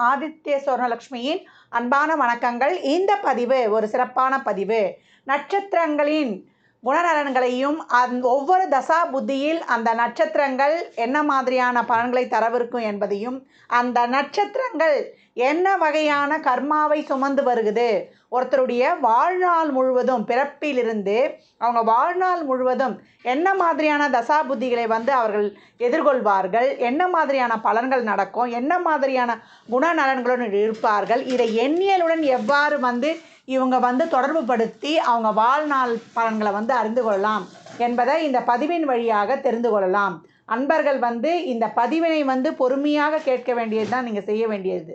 ஆதித்ய சுவர்ணலக்ஷ்மியின் அன்பான வணக்கங்கள். இந்த பதிவு ஒரு சிறப்பான பதிவு. நட்சத்திரங்களின் குணநலன்களையும் அந் ஒவ்வொரு தசா புத்தியில் அந்த நட்சத்திரங்கள் என்ன மாதிரியான பலன்களை தரவிருக்கும் என்பதையும் அந்த நட்சத்திரங்கள் என்ன வகையான கர்மாவை சுமந்து வருகுது? ஒருத்தருடைய வாழ்நாள் முழுவதும் பிறப்பிலிருந்து அவங்க வாழ்நாள் முழுவதும் என்ன மாதிரியான தசா புத்திகளை வந்து அவர்கள் எதிர்கொள்வார்கள்? என்ன மாதிரியான பலன்கள் நடக்கும்? என்ன மாதிரியான குணநலன்களுடன் இருப்பார்கள்? இதை எண்ணியலுடன் எவ்வாறு வந்து இவங்க வந்து தொடர்பு படுத்தி அவங்க வாழ்நாள் பலன்களை வந்து அறிந்து கொள்ளலாம் என்பதை இந்த பதிவின் வழியாக தெரிந்து கொள்ளலாம். அன்பர்கள் வந்து இந்த பதிவினை வந்து பொறுமையாக கேட்க வேண்டியது தான் நீங்கள் செய்ய வேண்டியது.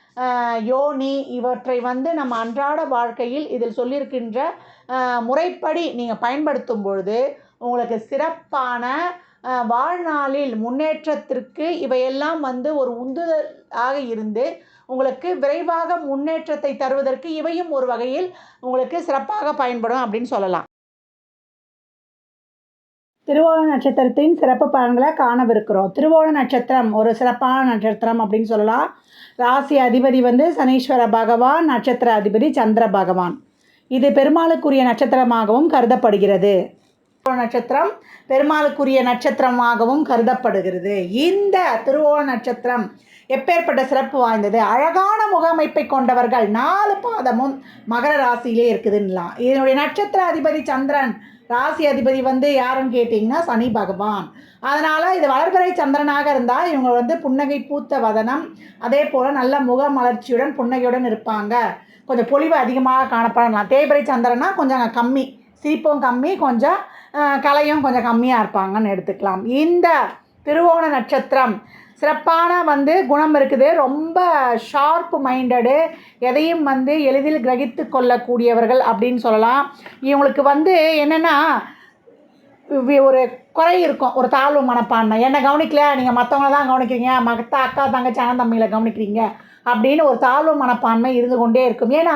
யோனி இவற்றை வந்து நம்ம அன்றாட வாழ்க்கையில் இதில் சொல்லியிருக்கின்ற முறைப்படி நீங்கள் பயன்படுத்தும் பொழுது உங்களுக்கு சிறப்பான வாழ்நாளில் முன்னேற்றத்திற்கு இவையெல்லாம் வந்து ஒரு உந்துதலாக இருந்து உங்களுக்கு விரைவாக முன்னேற்றத்தை தருவதற்கு இவையும் ஒரு வகையில் உங்களுக்கு சிறப்பாக பயன்படும் அப்படின்னு சொல்லலாம். திருவோண நட்சத்திரத்தின் சிறப்பு பலன்களை காணவிருக்கிறோம். திருவோண நட்சத்திரம் ஒரு சிறப்பான நட்சத்திரம் அப்படின்னு சொல்லலாம். ராசி அதிபதி வந்து சனீஸ்வர பகவான் நட்சத்திர அதிபதி சந்திர பகவான். இது பெருமாளுக்குரிய நட்சத்திரமாகவும் கருதப்படுகிறது. நட்சத்திரம் பெருமாளுக்குரிய நட்சத்திரமாகவும் கருதப்படுகிறது. இந்த திருவோண நட்சத்திரம் எப்பேற்பட்ட சிறப்பு வாய்ந்தது? அழகான முகமைப்பை கொண்டவர்கள் நாலு பாதமும் மகர ராசியிலே இருக்குதுன்னலாம் இதனுடைய நட்சத்திர அதிபதி சந்திரன். ராசி அதிபதி வந்து யாருன்னு கேட்டிங்கன்னா சனி பகவான். அதனால் இது வளர்பிறை சந்திரனாக இருந்தால் இவங்க வந்து புன்னகை பூத்த வதனம் அதே போல் நல்ல முக மலர்ச்சியுடன் புன்னகையுடன் இருப்பாங்க. கொஞ்சம் பொலிவு அதிகமாக காணப்படலாம். தேய்பிறை சந்திரனா கொஞ்சம் கம்மி. சிரிப்பும் கம்மி கொஞ்சம் கலையும் கொஞ்சம் கம்மியாக இருப்பாங்கன்னு எடுத்துக்கலாம். இந்த திருவோண நட்சத்திரம் சிறப்பான வந்து குணம் இருக்குது. ரொம்ப ஷார்ப் மைண்டடு எதையும் வந்து எளிதில் கிரகித்து கொள்ளக்கூடியவர்கள் அப்படின்னு சொல்லலாம். இவங்களுக்கு வந்து என்னென்னா ஒரு குறை இருக்கும் ஒரு தாழ்வு மனப்பான்மை. என்னை கவனிக்கல? நீங்கள் மற்றவங்கள தான் கவனிக்கிறீங்க. மற்ற அக்கா தங்கச்சி அண்ணன் தம்பிகளை கவனிக்கிறீங்க. அப்படின்னு ஒரு தாழ்வு மனப்பான்மை இருந்து கொண்டே இருக்கும். ஏன்னா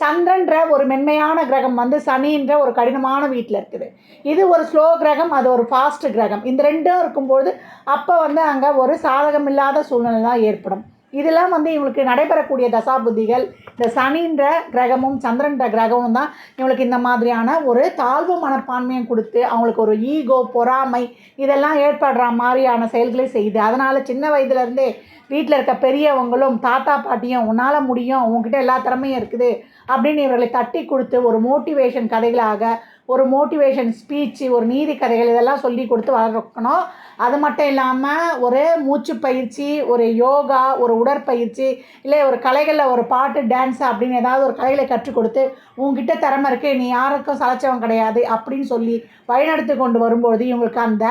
சந்திரன்ற ஒரு மென்மையான கிரகம் வந்து சனின்ற ஒரு கடினமான வீட்டில் இருக்குது. இது ஒரு ஸ்லோ கிரகம் அது ஒரு ஃபாஸ்ட் கிரகம். இந்த ரெண்டும் இருக்கும்போது அப்போ வந்து அங்கே ஒரு சாதகம் இல்லாத சூழ்நிலை தான் ஏற்படும். இதெல்லாம் வந்து இவங்களுக்கு நடைபெறக்கூடிய தசாபுத்திகள் இந்த சனின்ற கிரகமும் சந்திரன்ற கிரகமும் தான் இவங்களுக்கு இந்த மாதிரியான ஒரு தாழ்வு மனப்பான்மையும் கொடுத்து அவங்களுக்கு ஒரு ஈகோ பொறாமை இதெல்லாம் ஏற்படுற மாதிரியான செயல்களை செய்யுது அதனால் சின்ன வயதுலேருந்தே வீட்டில் இருக்க பெரியவங்களும் தாத்தா பாட்டியும் உன்னால் முடியும் உங்ககிட்ட எல்லா திறமையும் இருக்குது அப்படின்னு இவர்களை தட்டி கொடுத்து ஒரு மோட்டிவேஷன் கதைகளாக ஒரு மோட்டிவேஷன் ஸ்பீச்சு ஒரு நீதி கதைகள் இதெல்லாம் சொல்லி கொடுத்து வளர்க்கணும். அது மட்டும் இல்லாமல் ஒரு மூச்சு பயிற்சி ஒரு யோகா ஒரு உடற்பயிற்சி இல்லை ஒரு கலைகளில் ஒரு பாட்டு டான்ஸ் அப்படின்னு ஏதாவது ஒரு கலைகளை கற்றுக் கொடுத்து உங்ககிட்ட திறமை இருக்குது நீ யாருக்கும் சளைச்சவன் கிடையாது அப்படின்னு சொல்லி வழிநடத்தி கொண்டு வரும்பொழுது இவங்களுக்கு அந்த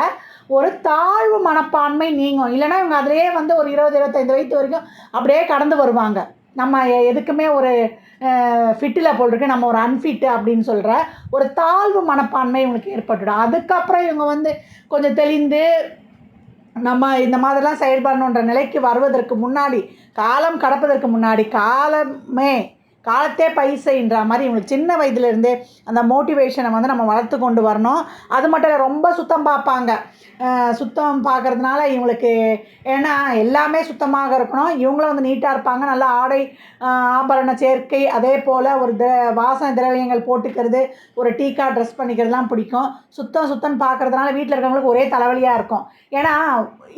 ஒரு தாழ்வு மனப்பான்மை நீங்கும். இல்லைனா இவங்க அதிலே வந்து ஒரு இருபது இருபத்தைந்து வயது வரைக்கும் அப்படியே கடந்து வருவாங்க. நம்ம எதுக்குமே ஒரு ஃபிட்டில் போட்டிருக்கு. நம்ம ஒரு அன்ஃபிட்டு அப்படின்னு சொல்கிற ஒரு தாழ்வு மனப்பான்மை இவங்களுக்கு ஏற்பட்டுடும். அதுக்கப்புறம் இவங்க வந்து கொஞ்சம் தெளிந்து நம்ம இந்த மாதிரிலாம் செயல்படணுன்ற நிலைக்கு வருவதற்கு முன்னாடி காலம் கடப்பதற்கு முன்னாடி காலமே காலத்தே பைசைன்ற மாதிரி இவங்களுக்கு சின்ன வயதுலேருந்தே அந்த மோட்டிவேஷனை வந்து நம்ம வளர்த்து கொண்டு வரணும். அது மட்டும் இல்லை ரொம்ப சுத்தம் பார்ப்பாங்க. சுத்தம் பார்க்குறதுனால இவங்களுக்கு ஏன்னா எல்லாமே சுத்தமாக இருக்கணும். இவங்களும் வந்து நீட்டாக இருப்பாங்க. நல்லா ஆடை ஆபரண சேர்க்கை அதே போல் ஒரு திர வாசன திரவியங்கள் போட்டுக்கிறது ஒரு டீக்கா ட்ரெஸ் பண்ணிக்கிறதுலாம் பிடிக்கும். சுத்தம் சுத்தம் பார்க்குறதுனால வீட்டில் இருக்கிறவங்களுக்கு ஒரே தலைவலியாக இருக்கும். ஏன்னா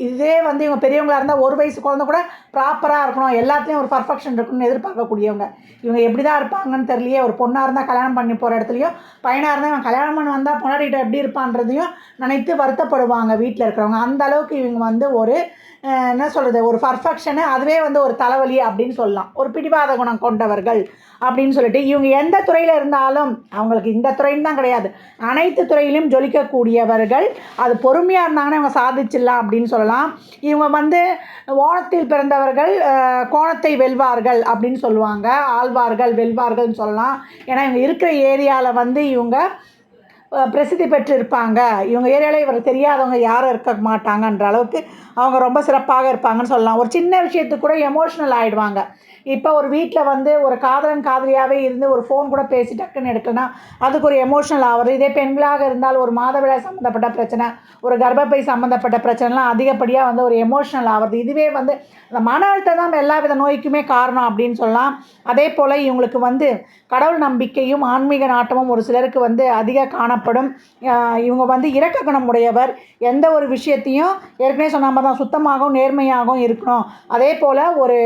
இதே வந்து இவங்க பெரியவங்களாக இருந்தால் ஒரு வயசு குழந்த கூட ப்ராப்பராக இருக்கணும். எல்லாத்துலேயும் ஒரு பர்ஃபெக்ஷன் இருக்கணும்னு எதிர்பார்க்கக்கூடியவங்க. இவங்க எப்படி தான் இருப்பாங்கன்னு தெரியலையே. ஒரு பொண்ணாக இருந்தால் கல்யாணம் பண்ணி போகிற இடத்துலையும் பையனாக இருந்தால் இவன் கல்யாணம் பண்ணி வந்தால் பொண்டாட்டிகிட்ட எப்படி இருப்பான்றதையும் நினைத்து வருத்தப்படுவாங்க வீட்டில் இருக்கிறவங்க. அந்த அளவுக்கு இவங்க வந்து ஒரு என்ன சொல்கிறது ஒரு பர்ஃபெக்ஷனு அதுவே வந்து ஒரு தலைவலி அப்படின்னு சொல்லலாம். ஒரு பிடிவாத குணம் கொண்டவர்கள் அப்படின்னு சொல்லிட்டு இவங்க எந்த துறையில் இருந்தாலும் அவங்களுக்கு இந்த துறைன்னு தான் கிடையாது. அனைத்து துறையிலும் ஜொலிக்கக்கூடியவர்கள். அது பொறுமையாக இருந்தாங்கன்னா இவங்க சாதிச்சிடலாம் அப்படின்னு சொல்லலாம். இவங்க வந்து ஓணத்தில் பிறந்தவர்கள் கோணத்தை வெல்வார்கள் அப்படின்னு சொல்லுவாங்க. ஆழ்வார்கள் வெல்வார்கள்னு சொல்லலாம். ஏன்னா இவங்க இருக்கிற ஏரியாவில் வந்து இவங்க பிரசித்தி பெற்றிருப்பாங்க. இவங்க ஏரியாவில் இவர் தெரியாதவங்க யாரும் இருக்க மாட்டாங்கன்ற அளவுக்கு அவங்க ரொம்ப சிறப்பாக இருப்பாங்கன்னு சொல்லலாம். ஒரு சின்ன விஷயத்துக்கு கூட எமோஷ்னல் ஆகிடுவாங்க இப்போ ஒரு வீட்டில் வந்து ஒரு காதலன் காதலியாகவே இருந்து ஒரு ஃபோன் கூட பேசி டக்குன்னு எடுக்கலனா அதுக்கு ஒரு எமோஷனல் ஆகுது இதே பெண்களாக இருந்தால் ஒரு மாதவிடாய் சம்மந்தப்பட்ட பிரச்சனை ஒரு கர்ப்பப்பை சம்மந்தப்பட்ட பிரச்சனைலாம் அதிகப்படியாக வந்து ஒரு எமோஷ்னல் ஆகுது இதுவே வந்து அந்த மன அழுத்தம் தான் எல்லா வித நோய்க்குமே காரணம் அப்படின்னு சொல்லலாம். அதே போல் இவங்களுக்கு வந்து கடவுள் நம்பிக்கையும் ஆன்மீக நாட்டமும் ஒரு சிலருக்கு வந்து அதிக காணப்படும். இவங்க வந்து இரக்க குணம் உடையவர். எந்த ஒரு விஷயத்தையும் ஏற்கனவே சொன்ன மாதிரி தான் சுத்தமாகவும் நேர்மையாகவும் இருக்கணும். அதே போல் ஒரு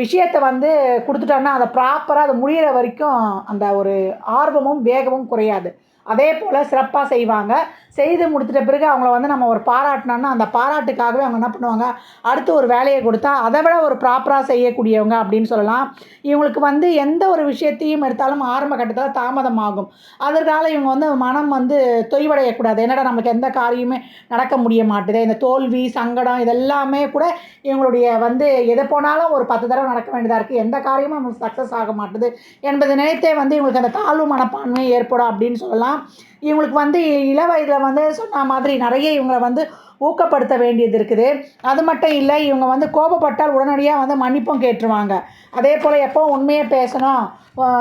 விஷயத்தை வந்து வந்து கொடுத்துட்டோன்னா அதை ப்ராப்பராக அதை முடியிற வரைக்கும் அந்த ஒரு ஆர்வமும் வேகமும் குறையாது. அதே போல் சிறப்பாக செய்வாங்க. செய்து முடிச்சிட்ட பிறகு அவங்கள வந்து நம்ம ஒரு பாராட்டினோன்னா அந்த பாராட்டுக்காகவே அவங்க என்ன பண்ணுவாங்க? அடுத்து ஒரு வேலையை கொடுத்தா அதை விட ஒரு ப்ராப்பராக செய்யக்கூடியவங்க அப்படின்னு சொல்லலாம். இவங்களுக்கு வந்து எந்த ஒரு விஷயத்தையும் எடுத்தாலும் ஆரம்ப கட்டத்தில் தாமதமாகும் அதற்கால இவங்க வந்து மனம் வந்து தொய்வடையக்கூடாது. என்னடா நமக்கு எந்த காரியமே நடக்க முடிய மாட்டுது. இந்த தோல்வி சங்கடம் இதெல்லாமே கூட இவங்களுடைய வந்து எது போனாலும் ஒரு பத்து தடவை நடக்க வேண்டியதாக இருக்குது எந்த காரியமும் நமக்கு சக்ஸஸ் ஆக மாட்டுது என்பது நினைத்தே வந்து இவங்களுக்கு அந்த தாழ்வு மனப்பான்மை ஏற்படும் அப்படின்னு சொல்லலாம். இவங்களுக்கு வந்து இள வயதில் வந்து சொன்ன மாதிரி நிறைய இவங்களை வந்து ஊக்கப்படுத்த வேண்டியது இருக்குது. அது மட்டும் இல்லை இவங்க வந்து கோபப்பட்டால் உடனடியாக வந்து மன்னிப்பும் கேட்டுருவாங்க. அதே போல் எப்போ உண்மையை பேசணும்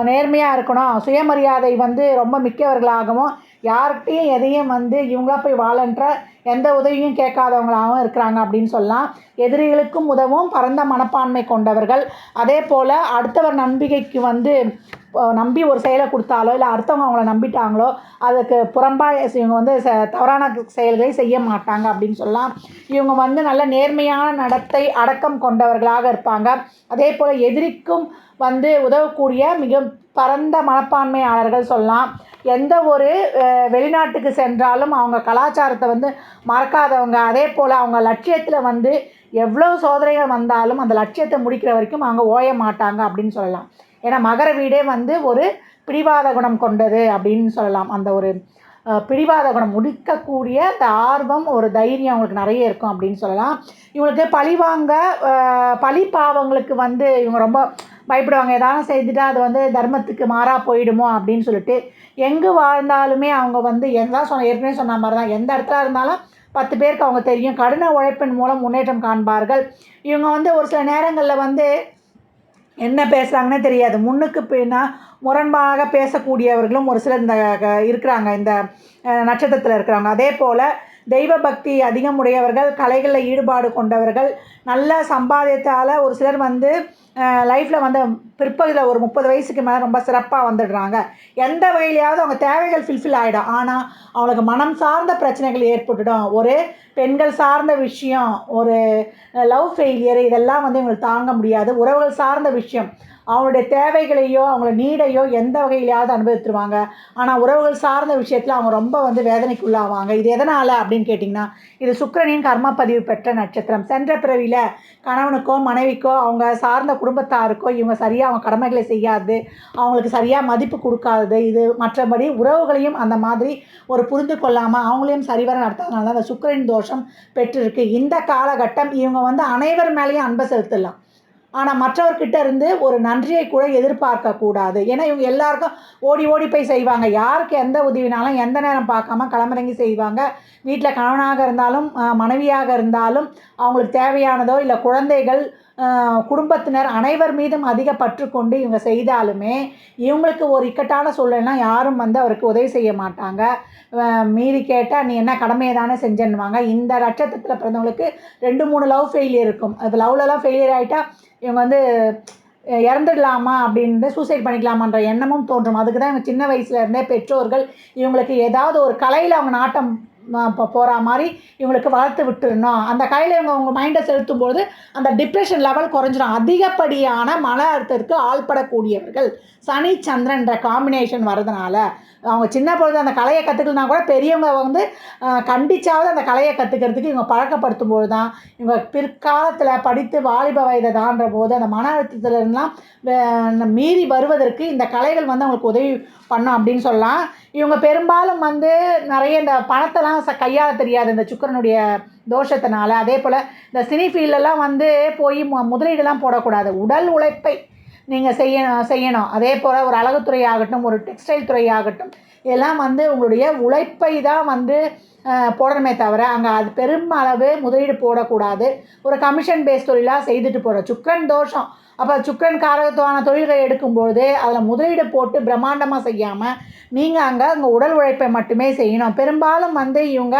நேர்மையாக இருக்கணும். சுயமரியாதை வந்து ரொம்ப மிக்கவர்களாகவும் யார்கிட்டையும் எதையும் வந்து இவங்களா போய் வாழன்ற எந்த உதவியும் கேட்காதவங்களாகவும் இருக்கிறாங்க அப்படின்னு சொல்லலாம். எதிரிகளுக்கும் உதவும் பரந்த மனப்பான்மை கொண்டவர்கள். அதே போல் அடுத்தவர் நம்பிக்கைக்கு வந்து நம்பி ஒரு செயலை கொடுத்தாலோ இல்லை அடுத்தவங்க அவங்கள நம்பிட்டாங்களோ அதுக்கு புறம்பாக இவங்க வந்து ச தவறான செயல்களை செய்ய மாட்டாங்க அப்படின்னு சொல்லலாம். இவங்க வந்து நல்ல நேர்மையான நடத்தை அடக்கம் கொண்டவர்களாக இருப்பாங்க. அதே போல் எதிரிக்கும் வந்து உதவக்கூடிய மிக பரந்த மனப்பான்மையாளர்கள் சொல்லலாம். எந்த ஒரு வெளிநாட்டுக்கு சென்றாலும் அவங்க கலாச்சாரத்தை வந்து மறக்காதவங்க. அதே போல் அவங்க லட்சியத்தில் வந்து எவ்வளோ சோதனைகள் வந்தாலும் அந்த லட்சியத்தை முடிக்கிற வரைக்கும் அவங்க ஓய மாட்டாங்க அப்படின்னு சொல்லலாம். ஏன்னா மகர வீடே வந்து ஒரு பிடிவாத குணம் கொண்டது அப்படின்னு சொல்லலாம். அந்த ஒரு பிடிவாத குணம் முடிக்கக்கூடிய அந்த ஆர்வம் ஒரு தைரியம் அவங்களுக்கு நிறைய இருக்கும் அப்படின்னு சொல்லலாம். இவங்களுக்கு பழிவாங்க பழி பாவங்களுக்கு வந்து இவங்க ரொம்ப பயப்படுவாங்க. ஏதாவது செய்துட்டா அது வந்து தர்மத்துக்கு மாறாக போயிடுமோ அப்படின்னு சொல்லிட்டு எங்கே வாழ்ந்தாலுமே அவங்க வந்து எல்லாம் சொன்ன ஏற்கனவே சொன்ன மாதிரி தான் எந்த இடத்துல இருந்தாலும் பத்து பேருக்கு அவங்க தெரியும். கடின உழைப்பின் மூலம் முன்னேற்றம் காண்பார்கள். இவங்க வந்து ஒரு சில நேரங்களில் வந்து என்ன பேசுகிறாங்கன்னே தெரியாது. முன்னுக்கு பின்னா முரண்பாக பேசக்கூடியவர்களும் ஒரு சிலர் இந்த க- இருக்கிறாங்க. இந்த நட்சத்திரத்தில் இருக்கிறாங்க அதே போல் தெய்வ பக்தி அதிகம் உடையவர்கள் கலைகளில் ஈடுபாடு கொண்டவர்கள் நல்ல சம்பாதியத்தால் ஒரு சிலர் வந்து லைஃப்பில் வந்து பிற்பகுதியில் ஒரு முப்பது வயசுக்கு மேலே ரொம்ப சிறப்பாக வந்துடுறாங்க. எந்த வகையிலையாவது அவங்க தேவைகள் ஃபில்ஃபில் ஆகிடும் ஆனால் அவங்களுக்கு மனம் சார்ந்த பிரச்சனைகள் ஏற்பட்டுடும். ஒரு பெண்கள் சார்ந்த விஷயம் ஒரு லவ் ஃபெயிலியர் இதெல்லாம் வந்து இவங்களுக்கு தாங்க முடியாது. உறவுகள் சார்ந்த விஷயம் அவங்களுடைய தேவைகளையோ அவங்கள நீடையோ எந்த வகையிலையாவது அனுபவித்துருவாங்க. ஆனால் உறவுகள் சார்ந்த விஷயத்தில் அவங்க ரொம்ப வந்து வேதனைக்கு உள்ளாவாங்க இது எதனால் அப்படின்னு கேட்டிங்கன்னா இது சுக்கரனின் கர்ம பதிவு பெற்ற நட்சத்திரம். சென்ற பிறவியில் கணவனுக்கோ மனைவிக்கோ அவங்க சார்ந்த குடும்பத்தாருக்கோ இவங்க சரியாக அவங்க கடமைகளை செய்யாது. அவங்களுக்கு சரியாக மதிப்பு கொடுக்காதது. இது மற்றபடி உறவுகளையும் அந்த மாதிரி ஒரு புரிந்து கொள்ளாமல் அவங்களையும் சரிவர நடத்தாதனால தான் அந்த சுக்கரனின் தோஷம் பெற்றிருக்கு. இந்த காலகட்டம் இவங்க வந்து அனைவர் மேலேயும் அன்பை செலுத்தலாம். ஆனால் மற்றவர்கிட்ட இருந்து ஒரு நன்றியை கூட எதிர்பார்க்கக்கூடாது ஏன்னா இவங்க எல்லாருக்கும் ஓடி ஓடி போய் செய்வாங்க. யாருக்கு எந்த உதவினாலும் எந்த நேரம் பார்க்காம களமிறங்கி செய்வாங்க. வீட்டில் கணவனாக இருந்தாலும் மனைவியாக இருந்தாலும் அவங்களுக்கு தேவையானதோ இல்லை குழந்தைகள் குடும்பத்தினர் அனைவர் மீதும் அதிக பற்று கொண்டு இவங்க செய்தாலுமே இவங்களுக்கு ஒரு இக்கட்டான சூழ்நிலைனா யாரும் வந்து அவருக்கு உதவி செய்ய மாட்டாங்க. மீறி கேட்டால் நீ என்ன கடமையை தானே செஞ்சேன்னுவாங்க. இந்த நட்சத்திரத்தில் பிறந்தவங்களுக்கு ரெண்டு மூணு லவ் ஃபெயிலியர் இருக்கும். அது லவ்லலாம் ஃபெயிலியர் ஆகிட்டா இவங்க வந்து இறந்துடலாமா அப்படின்னு சூசைட் பண்ணிக்கலாமான்ற எண்ணமும் தோன்றும். அதுக்கு தான் இவங்க சின்ன வயசுலேருந்தே பெற்றோர்கள் இவங்களுக்கு ஏதாவது ஒரு கலையில் அவங்க நாட்டம் இப்போ போகிற மாதிரி இவங்களுக்கு வளர்த்து விட்டுறணும். அந்த கையில் இவங்க உங்கள் மைண்டை செலுத்தும்போது அந்த டிப்ரெஷன் லெவல் குறைஞ்சிடும் அதிகப்படியான மன அழுத்தத்துக்கு ஆள்படக்கூடியவர்கள் சனி சந்திரன்ற காம்பினேஷன் வர்றதுனால அவங்க சின்ன பொழுது அந்த கலையை கற்றுக்கலனா கூட பெரியவங்க வந்து கண்டிச்சாவது அந்த கலையை கற்றுக்கிறதுக்கு இவங்க பழக்கப்படுத்தும் போது தான் இவங்க பிற்காலத்தில் படித்து வாலிப வயதை தாண்டுற போது அந்த மன அழுத்தத்துலலாம் மீறி வருவதற்கு இந்த கலைகள் வந்து அவங்களுக்கு உதவி பண்ணும் அப்படின்னு சொல்லலாம். இவங்க பெரும்பாலும் வந்து நிறைய இந்த பணத்தெல்லாம் ச கையாள தெரியாது இந்த சுக்கரனுடைய தோஷத்தினால. அதே போல் இந்த சினி ஃபீல்டெல்லாம் வந்து போய் மு முதலீடுலாம் போடக்கூடாது. உடல் உழைப்பை நீங்கள் செய்யணும் செய்யணும். அதே போல் ஒரு அழகுத்துறை ஆகட்டும் ஒரு டெக்ஸ்டைல் துறை ஆகட்டும் இதெல்லாம் வந்து உங்களுடைய உழைப்பை தான் வந்து போடணுமே தவிர அங்கே அது பெருமளவு முதலீடு போடக்கூடாது. ஒரு கமிஷன் பேஸ் தொழிலாக செய்துட்டு போகிறோம் சுக்கரன் தோஷம். அப்போ சுக்கரன் காரகத்துவான தொழில்களை எடுக்கும்போது அதில் முதலீடு போட்டு பிரம்மாண்டமாக செய்யாமல் நீங்கள் அங்கே உங்கள் உடல் உழைப்பை மட்டுமே செய்யணும். பெரும்பாலும் வந்து இவங்க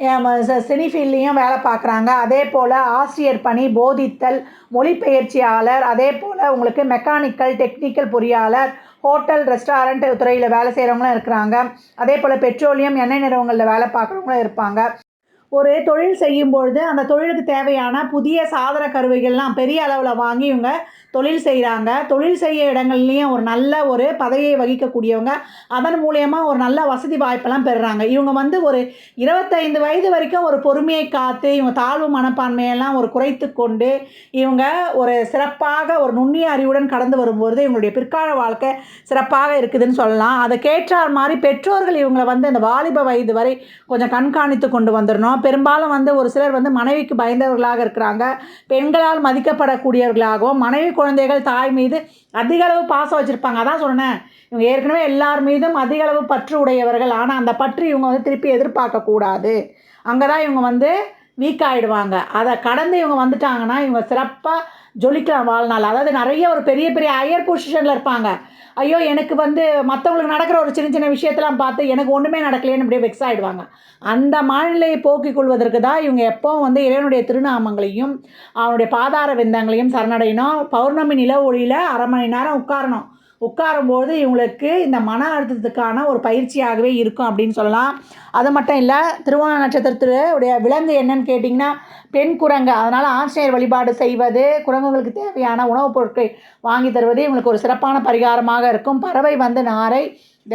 சினி ஃபீல்ட்லேயும் வேலை பார்க்குறாங்க. அதே போல் ஆசிரியர் பணி போதித்தல் மொழிபெயர்ச்சியாளர் அதே போல் உங்களுக்கு மெக்கானிக்கல் டெக்னிக்கல் பொறியாளர் ஹோட்டல் ரெஸ்டாரண்ட் துறையில் வேலை செய்கிறவங்களும் இருக்கிறாங்க. அதே போல் பெட்ரோலியம் எண்ணெய் நிறுவனங்களில் வேலை பார்க்குறவங்களும் இருப்பாங்க. ஒரு தொழில் செய்யும்பொழுது அந்த தொழிலுக்கு தேவையான புதிய சாதன கருவிகள்லாம் பெரிய அளவில் வாங்கி இவங்க தொழில் செய்கிறாங்க தொழில் செய்ய இடங்கள்லேயும் ஒரு நல்ல ஒரு பதவியை வகிக்கக்கூடியவங்க. அதன் மூலயமா ஒரு நல்ல வசதி வாய்ப்பெல்லாம் பெறுறாங்க. இவங்க வந்து ஒரு இருபத்தைந்து வயது வரைக்கும் ஒரு பொறுமையை காத்து இவங்க தாழ்வு மனப்பான்மையெல்லாம் ஒரு குறைத்து கொண்டு இவங்க ஒரு சிறப்பாக ஒரு நுண்ணிய அறிவுடன் கடந்து வரும்போது இவங்களுடைய பிற்கால வாழ்க்கை சிறப்பாக இருக்குதுன்னு சொல்லலாம். அதை கேட்டார் மாதிரி பெற்றோர்கள் இவங்களை வந்து அந்த வாலிப வயது வரை கொஞ்சம் கண்காணித்து கொண்டு வந்துடணும். பெரும்பாலும் வந்து ஒரு சிலர் வந்து மனைவிக்கு பயந்தவர்களாக இருக்கிறாங்க. பெண்களால் மதிக்கப்படக்கூடியவர்களாகவும் மனைவி குழந்தைகள் தாய் மீது அதிக அளவு பாசம் வச்சுருப்பாங்க. அதான் சொன்னேன். இவங்க ஏற்கனவே எல்லார் மீதும் அதிக அளவு பற்று உடையவர்கள். ஆனால் அந்த பற்று இவங்க வந்து திருப்பி எதிர்பார்க்கக்கூடாது அங்கே தான் இவங்க வந்து வீக் ஆகிடுவாங்க அதை கடந்து இவங்க வந்துட்டாங்கன்னா இவங்க சிறப்பாக ஜொலிக்கலாம் வாழ்நாள். அதாவது நிறைய ஒரு பெரிய பெரிய ஹையர் பொசிஷனில் இருப்பாங்க. ஐயோ எனக்கு வந்து மற்றவங்களுக்கு நடக்கிற ஒரு சின்ன சின்ன விஷயத்தெல்லாம் பார்த்து எனக்கு ஒன்றுமே நடக்கலையேன்னு அப்படியே வெக்ஸ் ஆகிடுவாங்க அந்த மனநிலையை போக்கிக் கொள்வதற்கு தான் இவங்க எப்போவும் வந்து இறைவனுடைய திருநாமங்களையும் அவனுடைய பாதார விந்தங்களையும் சரணடையணும். பௌர்ணமி நில ஒளியில் அரை மணி நேரம் உட்காரணும். உட்காரும்போது இவங்களுக்கு இந்த மன அழுத்தத்துக்கான ஒரு பயிற்சியாகவே இருக்கும் அப்படின்னு சொல்லலாம். அது மட்டும் இல்லை திருவோண நட்சத்திரத்துடைய விலங்கு என்னன்னு கேட்டிங்கன்னா பெண் குரங்கு. அதனால் ஆஞ்சநேயர் வழிபாடு செய்வது குரங்குகளுக்கு தேவையான உணவுப் பொருட்களை வாங்கி தருவது இவங்களுக்கு ஒரு சிறப்பான பரிகாரமாக இருக்கும். பறவை வந்து நாரை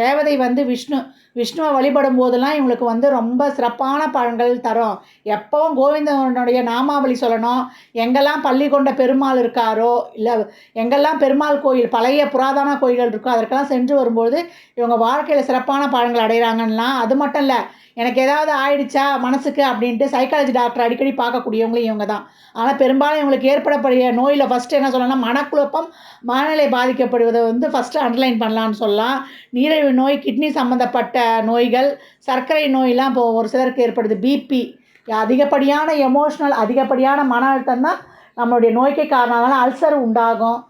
தேவதை வந்து விஷ்ணு விஷ்ணுவை வழிபடும் போதெல்லாம் இவங்களுக்கு வந்து ரொம்ப சிறப்பான பலன்கள் தரும். எப்போவும் கோவிந்தனுடைய நாமாவளி சொல்லணும். எங்கெல்லாம் பள்ளி கொண்ட பெருமாள் இருக்காரோ இல்லை எங்கெல்லாம் பெருமாள் கோயில் பழைய புராதன கோயில்கள் இருக்கோ அதற்கெல்லாம் சென்று வரும்போது இவங்க வாழ்க்கையில் சிறப்பான பலன்கள் அடைகிறாங்கன்னா அது மட்டும் இல்லை எனக்கு ஏதாவது ஆயிடுச்சா மனசுக்கு அப்படின்ட்டு சைக்காலஜி டாக்டர் அடிக்கடி பார்க்கக்கூடியவங்களும் இவங்க தான் ஆனால் பெரும்பாலும் இவங்களுக்கு ஏற்படக்கூடிய நோயில் ஃபஸ்ட்டு என்ன சொல்லணும்னா மனக்குழப்பம் மனநிலை பாதிக்கப்படுவதை வந்து ஃபஸ்ட்டு அண்டர்லைன் பண்ணலான்னு சொல்லலாம். நீரிழிவு நோய் கிட்னி சம்மந்தப்பட்ட நோய்கள் சர்க்கரை நோயெலாம் இப்போ ஒரு சிலருக்கு ஏற்படுது. பிபி அதிகப்படியான எமோஷ்னல் அதிகப்படியான மன அழுத்தம் தான் நம்மளுடைய நோய்க்கு காரணம் அல்சர் உண்டாகும்.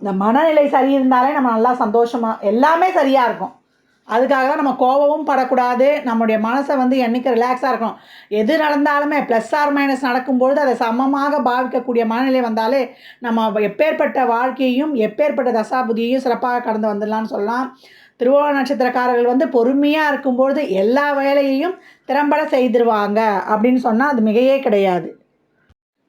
இந்த மனநிலை சரி இருந்தாலே நம்ம நல்லா சந்தோஷமாக எல்லாமே சரியாக இருக்கும். அதுக்காக தான் நம்ம கோபமும் படக்கூடாது. நம்முடைய மனசை வந்து என்றைக்கும் ரிலாக்ஸாக இருக்கணும். எது நடந்தாலுமே ப்ளஸ் ஆர் மைனஸ் நடக்கும்பொழுது அதை சமமாக பாவிக்கக்கூடிய மனநிலை வந்தாலே நம்ம எப்பேற்பட்ட வாழ்க்கையையும் எப்பேற்பட்ட தசாபுதியையும் சிறப்பாக கடந்து வந்துடலாம்னு சொல்லலாம். திருவோண நட்சத்திரக்காரர்கள் வந்து பொறுமையாக இருக்கும்பொழுது எல்லா வேலையையும் திறம்பட செய்திருவாங்க அப்படின்னு சொன்னால் அது மிகையே கிடையாது.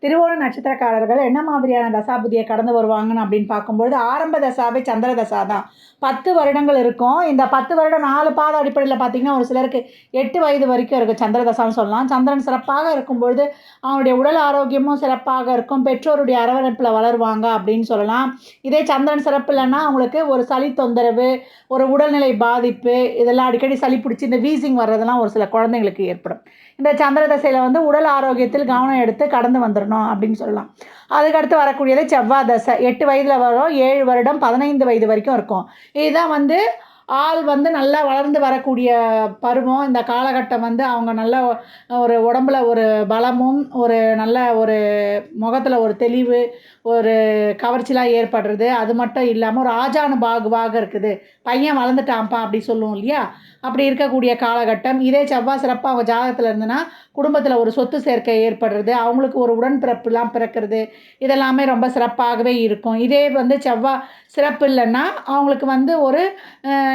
திருவோண நட்சத்திரக்காரர்கள் என்ன மாதிரியான தசாபுதியை கடந்து வருவாங்கன்னு அப்படின்னு பார்க்கும்பொழுது ஆரம்ப தசாவே சந்திர தசா தான். பத்து வருடங்கள் இருக்கும். இந்த பத்து வருடம் நாலு பாத அடிப்படையில் பார்த்திங்கன்னா ஒரு சிலருக்கு எட்டு வயது வரைக்கும் இருக்குது சந்திர தசான்னு சொல்லலாம். சந்திரன் சிறப்பாக இருக்கும்பொழுது அவனுடைய உடல் ஆரோக்கியமும் சிறப்பாக இருக்கும். பெற்றோருடைய அரவணைப்பில் வளருவாங்க அப்படின்னு சொல்லலாம். இதே சந்திரன் சிறப்பு இல்லைன்னா அவங்களுக்கு ஒரு சளி தொந்தரவு ஒரு உடல்நிலை பாதிப்பு இதெல்லாம் அடிக்கடி சளி பிடிச்சி இந்த வீசிங் வர்றதெல்லாம் ஒரு சில குழந்தைங்களுக்கு ஏற்படும். இந்த சந்திர தசையில் வந்து உடல் ஆரோக்கியத்தில் கவனம் எடுத்து கடந்து வந்துடணும். அப்படின்னு சொல்லலாம். அதுக்கடுத்து வரக்கூடியது செவ்வாய் தசை. எட்டு வயதில் வரும் ஏழு வருடம் பதினைந்து வயது வரைக்கும் இருக்கும். இதுதான் வந்து ஆள் வந்து நல்லா வளர்ந்து வரக்கூடிய பருவம். இந்த காலகட்டம் வந்து அவங்க நல்ல ஒரு உடம்புல ஒரு பலமும் ஒரு நல்ல ஒரு முகத்தில் ஒரு தெளிவு ஒரு கவர்ச்சிலாம் ஏற்படுறது. அது மட்டும் இல்லாமல் ஒரு ஆஜானு பாகுவாக இருக்குது. பையன் வளர்ந்துட்டான்ப்பா அப்படி சொல்லுவோம் இல்லையா? அப்படி இருக்கக்கூடிய காலகட்டம். இதே செவ்வாய் சிறப்பாக அவங்க ஜாதகத்தில் இருந்துன்னா குடும்பத்தில் ஒரு சொத்து சேர்க்கை ஏற்படுறது அவங்களுக்கு ஒரு உடன்பிறப்புலாம் பிறக்கிறது. இதெல்லாமே ரொம்ப சிறப்பாகவே இருக்கும். இதே வந்து செவ்வாய் சிறப்பு இல்லைன்னா அவங்களுக்கு வந்து ஒரு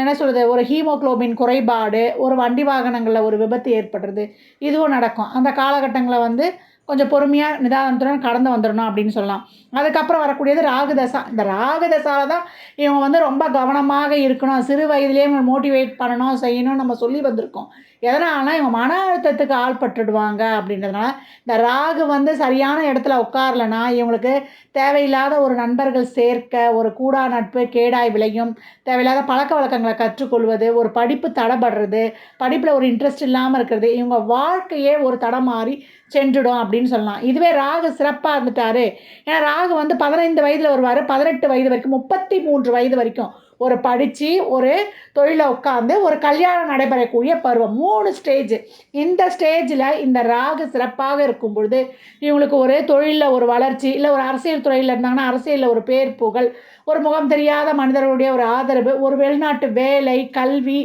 என்ன சொல்கிறது ஒரு ஹீமோக்ளோபின் குறைபாடு ஒரு வண்டி வாகனங்களில் ஒரு விபத்து ஏற்படுறது இதுவும் நடக்கும். அந்த காலகட்டங்களில் வந்து கொஞ்சம் பொறுமையாக நிதானத்துடன் கடந்து வந்துடணும் அப்படின்னு சொல்லலாம். அதுக்கப்புறம் வரக்கூடியது ராகுதசா. இந்த ராகுதசால தான் இவங்க வந்து ரொம்ப கவனமாக இருக்கணும். சிறு வயதிலேயே மோட்டிவேட் பண்ணணும் செய்யணும் நம்ம சொல்லி வந்திருக்கோம். எதனாலனா இவங்க மன அழுத்தத்துக்கு ஆள்பட்டுடுவாங்க அப்படின்றதுனால இந்த ராகு வந்து சரியான இடத்துல உட்காரலனா இவங்களுக்கு தேவையில்லாத ஒரு நண்பர்கள் சேர்க்க ஒரு கூடா நட்பு கேடாய் விளையும் தேவையில்லாத பழக்க வழக்கங்களை கற்றுக்கொள்வது ஒரு படிப்பு தடைபடுறது படிப்பில் ஒரு இன்ட்ரெஸ்ட் இல்லாமல் இருக்கிறது இவங்க வாழ்க்கையே ஒரு தடமாறி சென்றுடும் அப்படின்னு சொல்லலாம். இதுவே ராகு சிறப்பாக இருந்துட்டாரு. ஏன்னா ராகு வந்து பதினைந்து வயதில் வருவார். பதினெட்டு வயது வரைக்கும் முப்பத்தி மூன்று வயது வரைக்கும் ஒரு படித்து ஒரு தொழிலை உட்காந்து ஒரு கல்யாணம் நடைபெறக்கூடிய பருவம். மூணு ஸ்டேஜ் இந்த ஸ்டேஜில் இந்த ராகு சிறப்பாக இருக்கும் பொழுது இவங்களுக்கு ஒரு தொழிலில் ஒரு வளர்ச்சி இல்லை ஒரு அரசியல் துறையில் இருந்தாங்கன்னா அரசியலில் ஒரு பேர் புகழ் ஒரு முகம் தெரியாத மனிதர்களுடைய ஒரு ஆதரவு ஒரு வெளிநாட்டு வேலை கல்வி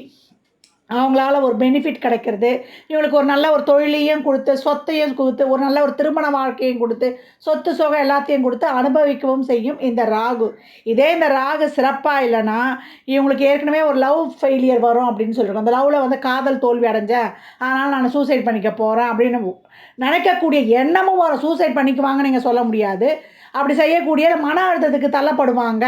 அவங்களால ஒரு பெனிஃபிட் கிடைக்கிறது. இவங்களுக்கு ஒரு நல்ல ஒரு தொழிலையும் கொடுத்து சொத்தையும் கொடுத்து ஒரு நல்ல ஒரு திருமண வாழ்க்கையும் கொடுத்து சொத்து சுகம் எல்லாத்தையும் கொடுத்து அனுபவிக்கவும் செய்யும் இந்த ராகு. இதே இந்த ராகு சிறப்பாக இல்லைன்னா இவங்களுக்கு ஏற்கனவே ஒரு லவ் ஃபெயிலியர் வரும் அப்படின்னு சொல்லியிருக்கோம் அந்த லவ்வில் வந்து காதல் தோல்வி அடைஞ்சேன் அதனால் நான் சூசைட் பண்ணிக்க போகிறேன் அப்படின்னு நினைக்கக்கூடிய எண்ணமும் வரும். சூசைட் பண்ணிக்குவாங்கன்னு நீங்கள் சொல்ல முடியாது. அப்படி செய்யக்கூடிய மன அழுத்தத்துக்கு தள்ளப்படுவாங்க.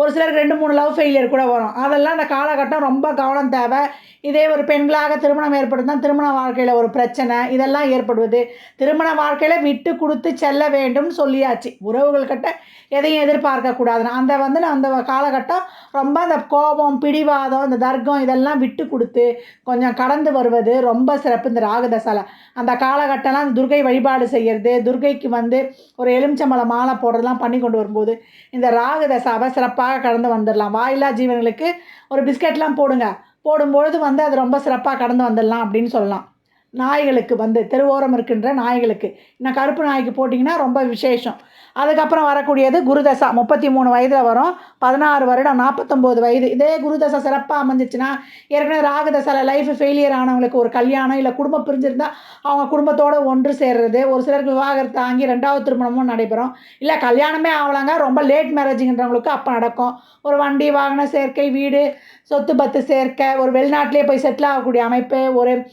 ஒரு சிலருக்கு ரெண்டு மூணு லவ் ஃபெயிலியர் கூட வரும். அதெல்லாம் அந்த காலகட்டம் ரொம்ப கவனம் தேவை. இதே ஒரு பெண்களாக திருமணம் ஏற்படுத்தினா திருமண வாழ்க்கையில் ஒரு பிரச்சனை இதெல்லாம் ஏற்படுவது. திருமண வாழ்க்கையில் விட்டு கொடுத்து செல்ல வேண்டும் சொல்லியாச்சு. உறவுகள்கிட்ட எதையும் எதிர்பார்க்கக்கூடாதுன்னு அந்த வந்து நான் அந்த காலகட்டம் ரொம்ப அந்த கோபம் பிடிவாதம் இந்த தர்க்கம் இதெல்லாம் விட்டு கொடுத்து கொஞ்சம் கடந்து வருவது ரொம்ப சிறப்பு. இந்த ராகுதசால அந்த காலகட்டம்லாம் துர்கை வழிபாடு செய்கிறது துர்கைக்கு வந்து ஒரு எலுமிச்சம்பழ மாலை போடுறதெல்லாம் பண்ணி கொண்டு வரும்போது இந்த ராகுதசாவை சிறப்பாக கடந்து வந்துடலாம். வாயிலா ஜீவன்களுக்கு ஒரு பிஸ்கெட்லாம் போடுங்க. போடும்பொழுது வந்து அது ரொம்ப சிறப்பாக கடந்து வந்துடலாம் அப்படின்னு சொல்லலாம். நாய்களுக்கு வந்து தெருவோரம் இருக்கின்ற நாய்களுக்கு. இன்னும் கருப்பு நாய்க்கு போட்டிங்கன்னா ரொம்ப விசேஷம். அதுக்கப்புறம் வரக்கூடியது குருதசா. முப்பத்தி மூணு வயதில் வரும். பதினாறு வருடம் நாற்பத்தொம்போது வயது. இதே குருதசா சிறப்பாக அமைஞ்சிச்சுன்னா ஏற்கனவே ராகுதசாவில் லைஃப் ஃபெயிலியர் ஆனவங்களுக்கு ஒரு கல்யாணம் இல்லை குடும்பம் பிரிஞ்சிருந்தால் அவங்க குடும்பத்தோடு ஒன்று சேர்றது. ஒரு சிலருக்கு விவாகரத்து வாங்கி ரெண்டாவது திருமணமும் நடைபெறும். இல்லை கல்யாணமே ஆகலாங்க. ரொம்ப லேட் மேரேஜுங்கன்றவங்களுக்கு அப்போ நடக்கும். ஒரு வண்டி வாகன சேர்க்கை வீடு சொத்து பத்து சேர்க்கை ஒரு வெளிநாட்டிலே போய் செட்டில் ஆகக்கூடிய அமைப்பு ஒரு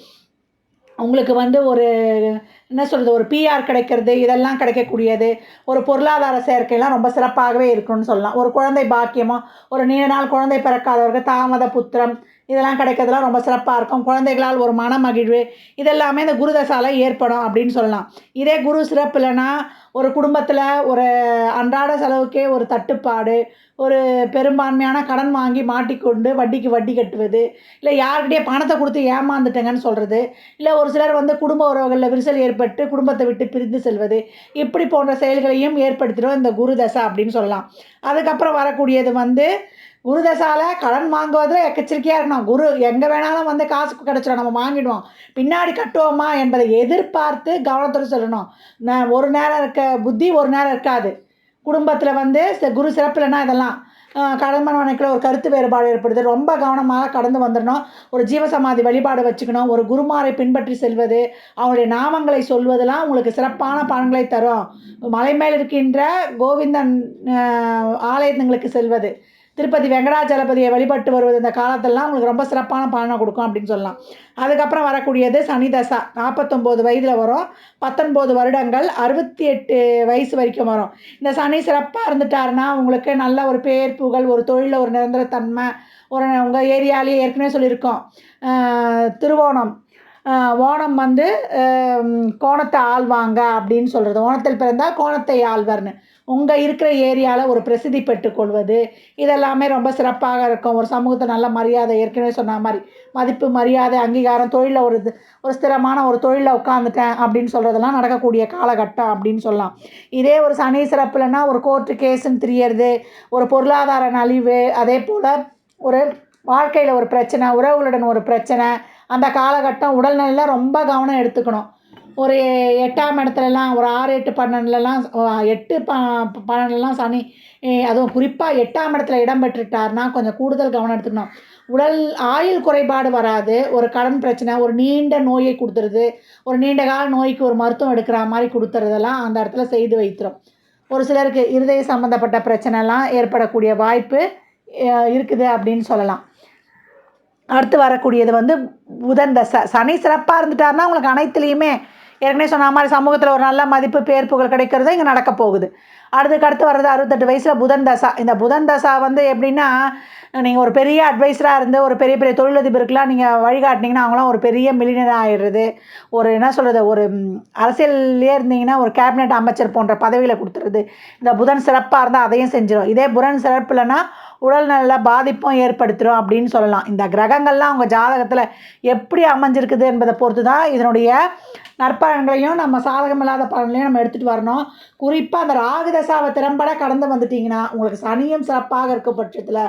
உங்களுக்கு வந்து ஒரு என்ன சொல்கிறது ஒரு பிஆர் கிடைக்கிறது இதெல்லாம் கிடைக்கக்கூடியது. ஒரு பொருளாதார சேர்க்கைலாம் ரொம்ப சிறப்பாகவே இருக்குன்னு சொல்லலாம். ஒரு குழந்தை பாக்கியமாக ஒரு நீண்ட நாள் குழந்தை பிறக்காதவர்கள் தாமத புத்திரம் இதெல்லாம் கிடைக்கிறதுலாம் ரொம்ப சிறப்பாக இருக்கும். குழந்தைகளால் ஒரு மன மகிழ்வு இதெல்லாமே இந்த குருதசால ஏற்படும் அப்படின்னு சொல்லலாம். இதே குரு சிறப்பு இல்லைன்னா ஒரு குடும்பத்தில் ஒரு அன்றாட செலவுக்கே ஒரு தட்டுப்பாடு ஒரு பெரும்பான்மையான கடன் வாங்கி மாட்டிக்கொண்டு வட்டிக்கு வட்டி கட்டுவது இல்லை யார்கிட்டயே பணத்தை கொடுத்து ஏமாந்துட்டேங்கன்னு சொல்கிறது இல்லை ஒரு சிலர் வந்து குடும்ப உறவுகளில் விரிசல் ஏற்பட்டு குடும்பத்தை விட்டு பிரிந்து செல்வது இப்படி போன்ற செயல்களையும் ஏற்படுத்திடும் இந்த குரு தசை அப்படின்னு சொல்லலாம். அதுக்கப்புறம் வரக்கூடியது வந்து குரு தசால கடன் வாங்குவதில் எக்கச்சரிக்கையாக இருக்கணும். குரு எங்கே வேணாலும் வந்து காசு கிடச்சிடும் நம்ம வாங்கிடுவோம். பின்னாடி கட்டுவோமா என்பதை எதிர்பார்த்து கவனத்தோடு சொல்லணும். ஒரு நேரம் இருக்க புத்தி ஒரு நேரம் இருக்காது. குடும்பத்தில் வந்து ச- குரு சிறப்பில்லைன்னா இதெல்லாம் கடன் மனைக்கில் ஒரு கருத்து வேறுபாடு ஏற்படுது. ரொம்ப கவனமாக கடந்து வந்துடணும். ஒரு ஜீவசமாதி வழிபாடு வச்சுக்கணும். ஒரு குருமாரை பின்பற்றி செல்வது அவங்களுடைய நாமங்களை சொல்வதெல்லாம் உங்களுக்கு சிறப்பான பலன்களை தரும். மலை மேல் இருக்கின்ற கோவிந்தன் ஆலயங்களுக்கு செல்வது. திருப்பதி வெங்கடாச்சலபதியை வழிபட்டு வருவது இந்த காலத்திலலாம் உங்களுக்கு ரொம்ப சிறப்பான பலனை கொடுக்கும் அப்படின்னு சொல்லலாம். அதுக்கப்புறம் வரக்கூடியது சனி தசா. நாற்பத்தொம்போது வயதில் வரும். பத்தொன்பது வருடங்கள் அறுபத்தி எட்டு வயசு வரைக்கும் வரும். இந்த சனி சிறப்பாக இருந்துட்டாருன்னா உங்களுக்கு நல்ல ஒரு பேர் புகழ் ஒரு தொழிலில் ஒரு நிரந்தரத்தன்மை ஒரு உங்கள் ஏரியாலேயே ஏற்கனவே சொல்லியிருக்கோம். திருவோணம். ஓணம் வந்து கோணத்தை ஆள்வாங்க அப்படின்னு சொல்கிறது ஓணத்தில் பிறந்தால் கோணத்தை ஆள்வர்னு. உங்கள் இருக்கிற ஏரியாவில் ஒரு பிரசித்தி பெற்றுக்கொள்வது இதெல்லாமே ரொம்ப சிறப்பாக இருக்கும். ஒரு சமூகத்தை நல்ல மரியாதை ஏற்கனவே சொன்ன மாதிரி மதிப்பு மரியாதை அங்கீகாரம் தொழிலில் ஒரு ஒரு ஸ்திரமான ஒரு தொழிலில் உட்காந்துட்டேன் அப்படின்னு சொல்கிறதெல்லாம் நடக்கக்கூடிய காலகட்டம் அப்படின்னு சொல்லலாம். இதே ஒரு சனி சிறப்புலன்னா ஒரு கோர்ட்டு கேஸுன்னு தெரியறது ஒரு பொருளாதார நலிவு அதே போல் ஒரு வாழ்க்கையில் ஒரு பிரச்சனை உறவுகளுடன் ஒரு பிரச்சனை அந்த காலகட்டம் உடல்நிலையில் ரொம்ப கவனம் எடுத்துக்கணும். ஒரு எட்டாம் இடத்துலலாம் ஒரு ஆறு எட்டு பன்னெண்டுலலாம் எட்டு ப பன்னெண்டுலலாம் சனி அதுவும் குறிப்பாக எட்டாம் இடத்துல இடம் பெற்றுட்டார்னா கொஞ்சம் கூடுதல் கவனம் எடுத்துக்கணும். உடல் ஆயுள் குறைபாடு வராது ஒரு கடன் பிரச்சனை ஒரு நீண்ட நோயை கொடுத்துருது ஒரு நீண்ட கால நோய்க்கு ஒரு மருத்துவம் எடுக்கிற மாதிரி கொடுத்துறதெல்லாம் அந்த இடத்துல செய்து வைத்திரும். ஒரு சிலருக்கு இருதய சம்மந்தப்பட்ட பிரச்சனைலாம் ஏற்படக்கூடிய வாய்ப்பு இருக்குது அப்படின்னு சொல்லலாம். அடுத்து வரக்கூடியது வந்து புதன் தசை. சனி சிறப்பாக இருந்துட்டாருன்னா உங்களுக்கு அனைத்துலேயுமே ஏற்கனவே சொன்ன மாதிரி சமூகத்தில் ஒரு நல்ல மதிப்பு பேர் புகழ் கிடைக்கிறது இங்கே நடக்க போகுது. அடுத்துக்கு அடுத்து வர்றது அறுபத்தெட்டு வயசில் புதன் தசா. இந்த புதன் தசா வந்து எப்படின்னா நீங்கள் ஒரு பெரிய அட்வைஸராக இருந்து ஒரு பெரிய பெரிய தொழிலதிபருக்கெலாம் நீங்கள் வழிகாட்டினீங்கன்னா அவங்களாம் ஒரு பெரிய மில்லினர் ஆகிடுறது ஒரு என்ன சொல்கிறது ஒரு ம், அரசியல்லே இருந்தீங்கன்னா ஒரு கேபினெட் அமைச்சர் போன்ற பதவியில் கொடுத்துருது இந்த புதன் சிறப்பாக இருந்தால் அதையும் செஞ்சிடும் இதே புதன் சிறப்பு இல்லைன்னா உடல் நல்ல பாதிப்பும் ஏற்படுத்திடும் அப்படின்னு சொல்லலாம். இந்த கிரகங்கள்லாம் அவங்க ஜாதகத்தில் எப்படி அமைஞ்சிருக்குது என்பதை பொறுத்து தான் இதனுடைய நற்பலன்களையும் நம்ம சாதகமில்லாத பலன்களையும் நம்ம எடுத்துகிட்டு வரணும். குறிப்பாக அந்த ராகுதசாவை திறம்பட கடந்து வந்துட்டிங்கன்னா உங்களுக்கு சனியும் சிறப்பாக இருக்க பட்சத்தில்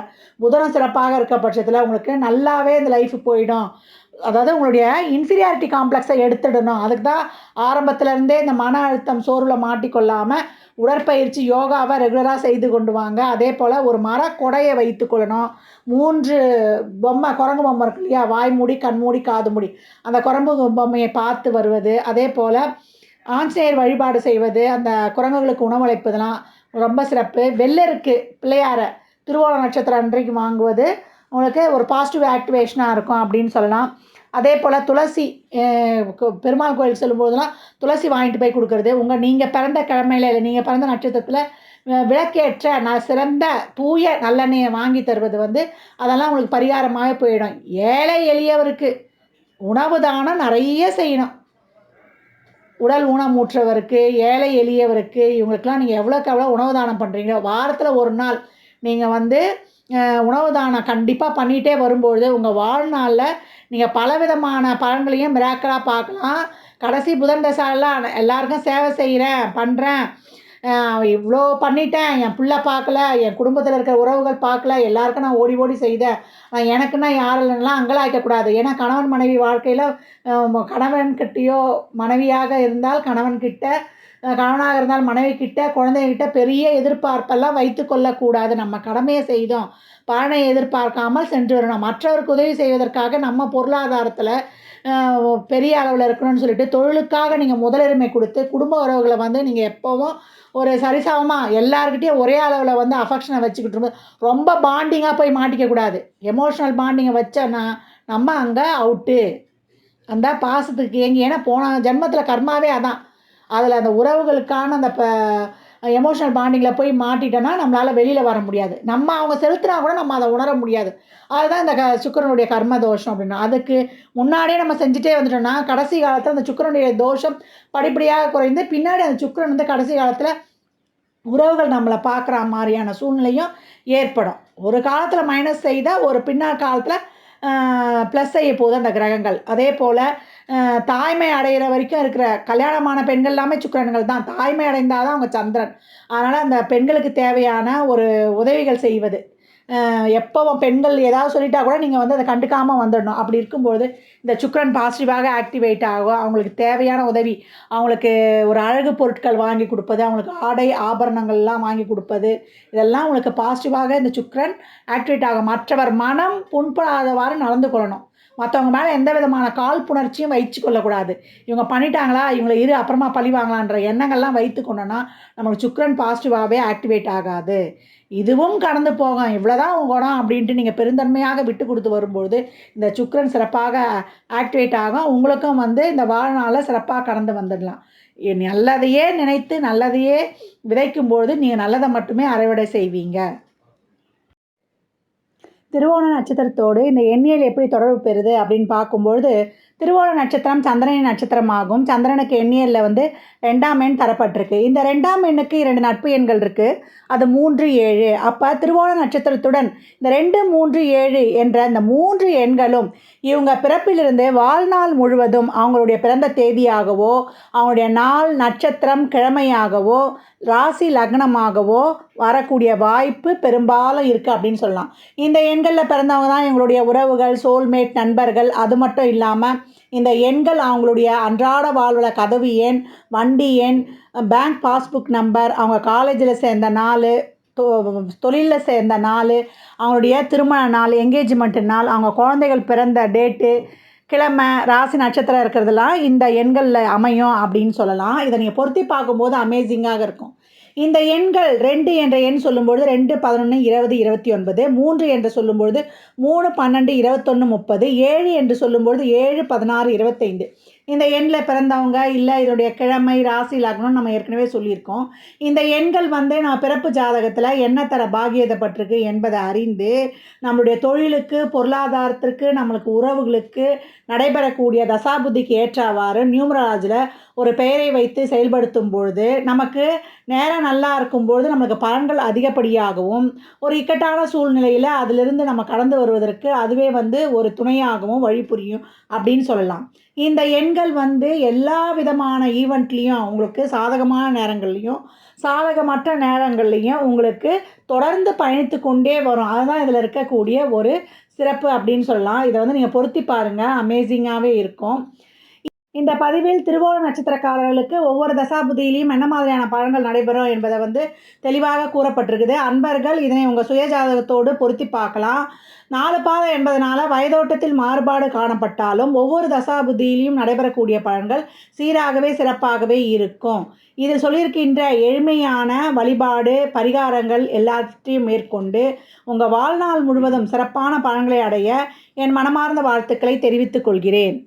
புதனும் சிறப்பாக இருக்க பட்சத்தில் உங்களுக்கு நல்லாவே இந்த லைஃப் போயிடும். அதாவது உங்களுடைய இன்ஃபீரியாரிட்டி காம்ப்ளெக்ஸை எடுத்துடணும். அதுக்கு தான் ஆரம்பத்துலேருந்தே இந்த மன அழுத்தம் சோர்வில் மாட்டிக்கொள்ளாமல் உடற்பயிற்சி யோகாவை ரெகுலராக செய்து கொண்டு வாங்க. அதே போல் ஒரு மர கொடையை வைத்துக்கொள்ளணும் மூன்று பொம்மை குரங்கு பொம்மை இருக்கு இல்லையா? வாய் மூடி கண் மூடி காது மூடி. அந்த குரங்கு பொம்மையை பார்த்து வருவது. அதே போல் ஆஞ்சநேயர் வழிபாடு செய்வது. அந்த குரங்குகளுக்கு உணவளிப்பதெல்லாம் ரொம்ப சிறப்பு. வெள்ளருக்கு பிள்ளையாரை. திருவோண நட்சத்திரம் அன்றைக்கு வாங்குவது. உங்களுக்கு ஒரு பாசிட்டிவ் ஆக்டிவேஷனாக இருக்கும் அப்படின்னு சொல்லலாம். அதே போல் துளசி கு- பெருமாள் கோயில் செல்லும்போதெல்லாம் துளசி வாங்கிட்டு போய் கொடுக்குறது. உங்கள் நீங்கள் பிறந்த கிழமையில இல்லை நீங்கள் பிறந்த நட்சத்திரத்தில் விளக்கேற்ற நான் சிறந்த தூய நல்லெண்ணெயை வாங்கி தருவது வந்து அதெல்லாம் உங்களுக்கு பரிகாரமாக போயிடும். ஏழை எளியவருக்கு உணவு தானம் நிறைய செய்யணும். உடல் ஊனமூற்றவருக்கு ஏழை எளியவருக்கு இவங்களுக்கெல்லாம் நீங்கள் எவ்வளோக்கு எவ்வளோ உணவு தானம் பண்ணுறீங்க வாரத்தில் ஒரு நாள் நீங்கள் வந்து உணவு தானம் கண்டிப்பாக பண்ணிகிட்டே வரும்பொழுது உங்கள் வாழ்நாளில் நீங்கள் பலவிதமான பலன்களையும் மிராக்கலாக பார்க்கலாம். கடைசி புதன் தசாலாம் எல்லாருக்கும் சேவை செய்கிறேன் பண்ணுறேன் இவ்வளோ பண்ணிட்டேன் என் பிள்ளை பார்க்கல என் குடும்பத்தில் இருக்கிற உறவுகள் பார்க்கல எல்லாருக்கும் நான் ஓடி ஓடி செய்தேன். எனக்குன்னா யார் இல்லைன்னா அங்கலாய்க்கக்கூடாது ஏன்னா கணவன் மனைவி வாழ்க்கையில் கணவன்கிட்டயோ மனைவியாக இருந்தால் கணவன்கிட்ட கணவனாக இருந்தால் மனைவிக்கிட்ட குழந்தைகிட்ட பெரிய எதிர்பார்ப்பெல்லாம் வைத்து கொள்ளக்கூடாது. நம்ம கடமையை செய்தோம். பலனை எதிர்பார்க்காமல் சென்று வரணும். மற்றவருக்கு உதவி செய்வதற்காக நம்ம பொருளாதாரத்தில் பெரிய அளவில் இருக்கணும்னு சொல்லிட்டு தொழிலுக்காக நீங்கள் முதலுரிமை கொடுத்து குடும்ப உறவுகளை வந்து நீங்கள் எப்போவும் ஒரு சரிசமமாக எல்லாருக்கிட்டையும் ஒரே அளவில் வந்து அஃபெக்ஷனை வச்சுக்கிட்டு இருக்கும் ரொம்ப பாண்டிங்காக போய் மாட்டிக்கக்கூடாது எமோஷ்னல் பாண்டிங்கை வச்சோன்னா நம்ம அங்கே அவுட்டு அந்த பாசத்துக்கு ஏங்கி ஏன்னா போன ஜென்மத்தில் கர்மாவே அதான். அதில் அந்த உறவுகளுக்கான அந்த இப்போ எமோஷனல் பாண்டிங்கில் போய் மாட்டிட்டோன்னா நம்மளால் வெளியில் வர முடியாது. நம்ம அவங்க செலுத்தினா கூட நம்ம அதை உணர முடியாது. அதுதான் இந்த க சுக்கரனுடைய கர்ம தோஷம் அப்படின்னா. அதுக்கு முன்னாடியே நம்ம செஞ்சுட்டே வந்துட்டோம்னா கடைசி காலத்தில் அந்த சுக்கிரனுடைய தோஷம் படிப்படியாக குறைந்து பின்னாடி அந்த சுக்கிரன் வந்து கடைசி காலத்தில் உறவுகள் நம்மளை பார்க்குற மாதிரியான சூழ்நிலையும் ஏற்படும். ஒரு காலத்தில் மைனஸ் செய்தால் ஒரு பின்னால் காலத்தில் ப்ளஸ் செய்ய போகுது அந்த கிரகங்கள். அதே போல் தாய்மை அடைகிற வரைக்கும் இருக்கிற கல்யாணமான பெண்கள் எல்லாமே சுக்கிரன்கள் தான். தாய்மை அடைந்தால் தான் அவங்க சந்திரன். அதனால் அந்த பெண்களுக்கு தேவையான ஒரு உதவிகள் செய்வது. எப்போவும் பெண்கள் ஏதாவது சொல்லிட்டா கூட நீங்கள் வந்து அதை கண்டுக்காமல் வந்துடணும். அப்படி இருக்கும்பொழுது இந்த சுக்கரன் பாசிட்டிவாக ஆக்டிவேட் ஆகும். அவங்களுக்கு தேவையான உதவி அவங்களுக்கு ஒரு அழகு பொருட்கள் வாங்கி கொடுப்பது அவங்களுக்கு ஆடை ஆபரணங்கள்லாம் வாங்கி கொடுப்பது இதெல்லாம் அவங்களுக்கு பாசிட்டிவாக இந்த சுக்கரன் ஆக்டிவேட் ஆகும். மற்றவர் மனம் புண்படாதவாறு நடந்து கொள்ளணும். மற்றவங்க மேலே எந்த விதமான காழ்ப்புணர்ச்சியும் வைச்சு கொள்ளக்கூடாது. இவங்க பண்ணிட்டாங்களா? இவங்களை இரு அப்புறமா பழி வாங்கலான்ற எண்ணங்கள்லாம் வைத்து கொண்டோன்னா நமக்கு சுக்ரன் பாசிட்டிவாகவே ஆக்டிவேட் ஆகாது. இதுவும் கடந்து போகும். இவ்வளோதான் உங்கள் குணம் அப்படின்ட்டு நீங்கள் பெருந்தன்மையாக விட்டு கொடுத்து வரும்பொழுது இந்த சுக்ரன் சிறப்பாக ஆக்டிவேட் ஆகும். உங்களுக்கும் வந்து இந்த வாழ்நாளை சிறப்பாக கடந்து வந்துடலாம். நல்லதையே நினைத்து நல்லதையே விதைக்கும்பொழுது நீங்கள் நல்லதை மட்டுமே அறுவடை செய்வீங்க. திருவோண நட்சத்திரத்தோடு இந்த எண்ணியல் எப்படி தொடர்பு பெறுது அப்படின்னு பார்க்கும்பொழுது திருவோண நட்சத்திரம் சந்திரனின் நட்சத்திரமாகும். சந்திரனுக்கு எண்ணியலில் வந்து ரெண்டாம் எண் தரப்பட்டிருக்கு. இந்த ரெண்டாம் எண்ணுக்கு இரண்டு நட்பு எண்கள் இருக்குது அது மூன்று ஏழு. அப்போ திருவோண நட்சத்திரத்துடன் இந்த ரெண்டு மூன்று ஏழு என்ற இந்த மூன்று எண்களும் இவங்க பிறப்பிலிருந்து வாழ்நாள் முழுவதும் அவங்களுடைய பிறந்த தேதியாகவோ அவங்களுடைய நாள் நட்சத்திரம் கிழமையாகவோ ராசி லக்னமாகவோ வரக்கூடிய வாய்ப்பு பெரும்பாலும் இருக்குது அப்படின்னு சொல்லலாம். இந்த எண்களில் பிறந்தவங்க தான் எங்களுடைய உறவுகள் சோல்மேட் நண்பர்கள். அது மட்டும் இல்லாமல் இந்த எண்கள் அவங்களுடைய அன்றாட வாழ்வில் கதவு எண் வண்டி எண் பேங்க் பாஸ்புக் நம்பர் அவங்க காலேஜில் சேர்ந்த நாள் தொழிலில் சேர்ந்த நாள் அவங்களுடைய திருமண நாள் என்கேஜ்மெண்ட்டு நாள் அவங்க குழந்தைகள் பிறந்த டேட்டு கிழமை ராசி நட்சத்திரம் இருக்கிறதெல்லாம் இந்த எண்களில் அமையும் அப்படின்னு சொல்லலாம். இதை நீங்கள் பொருத்தி பார்க்கும்போது அமேசிங்காக இருக்கும். இந்த எண்கள் ரெண்டு என்ற எண் சொல்லும்பொழுது ரெண்டு பதினொன்று இருபது இருபத்தி ஒன்பது மூன்று என்று சொல்லும்பொழுது மூணு பன்னெண்டு இருபத்தொன்று முப்பது ஏழு என்று சொல்லும்பொழுது ஏழு பதினாறு இருபத்தைந்து. இந்த எண்ணில் பிறந்தவங்க இல்லை இதனுடைய கிழமை ராசி லக்னம் நம்ம ஏற்கனவே சொல்லியிருக்கோம். இந்த எண்கள் வந்து நம்ம பிறப்பு ஜாதகத்தில் என்ன தர பாகியதப்பட்டிருக்கு என்பதை அறிந்து நம்மளுடைய தொழிலுக்கு பொருளாதாரத்திற்கு நம்மளுக்கு உறவுகளுக்கு நடைபெறக்கூடிய தசாபுத்திக்கு ஏற்றவாறு நியூமராஜில் ஒரு பெயரை வைத்து செயல்படுத்தும் பொழுது நமக்கு நேரம் நல்லா இருக்கும்பொழுது நமக்கு பலன்கள் அதிகப்படியாகவும் ஒரு இக்கட்டான சூழ்நிலையில் அதிலிருந்து நம்ம கடந்து வருவதற்கு அதுவே வந்து ஒரு துணையாகவும் வழி புரியும் அப்படின்னு சொல்லலாம். இந்த எண்கள் வந்து எல்லா விதமான ஈவெண்ட்லேயும் உங்களுக்கு சாதகமான நேரங்கள்லையும் சாதகமற்ற நேரங்கள்லையும் உங்களுக்கு தொடர்ந்து பயணித்து கொண்டே வரும். அதுதான் இதில் இருக்கக்கூடிய ஒரு சிறப்பு அப்படின்னு சொல்லலாம். இதை வந்து நீங்கள் பொருத்தி பாருங்கள் அமேசிங்காகவே இருக்கும். இந்த பதிவில் திருவோண நட்சத்திரக்காரர்களுக்கு ஒவ்வொரு தசாபுதியிலையும் என்ன மாதிரியான பலன்கள் நடைபெறும் என்பதை வந்து தெளிவாக கூறப்பட்டிருக்குது. அன்பர்கள் இதனை உங்கள் சுயஜாதகத்தோடு பொருத்தி பார்க்கலாம். நாலு பாதம் என்பதனால வயதோட்டத்தில் மாறுபாடு காணப்பட்டாலும் ஒவ்வொரு தசாபுத்தியிலையும் நடைபெறக்கூடிய பலன்கள் சீராகவே சிறப்பாகவே இருக்கும். இதில் சொல்லியிருக்கின்ற எளிமையான வழிபாடு பரிகாரங்கள் எல்லாத்தையும் மேற்கொண்டு உங்கள் வாழ்நாள் முழுவதும் சிறப்பான பலன்களை அடைய என் மனமார்ந்த வாழ்த்துக்களை தெரிவித்துக் கொள்கிறேன்.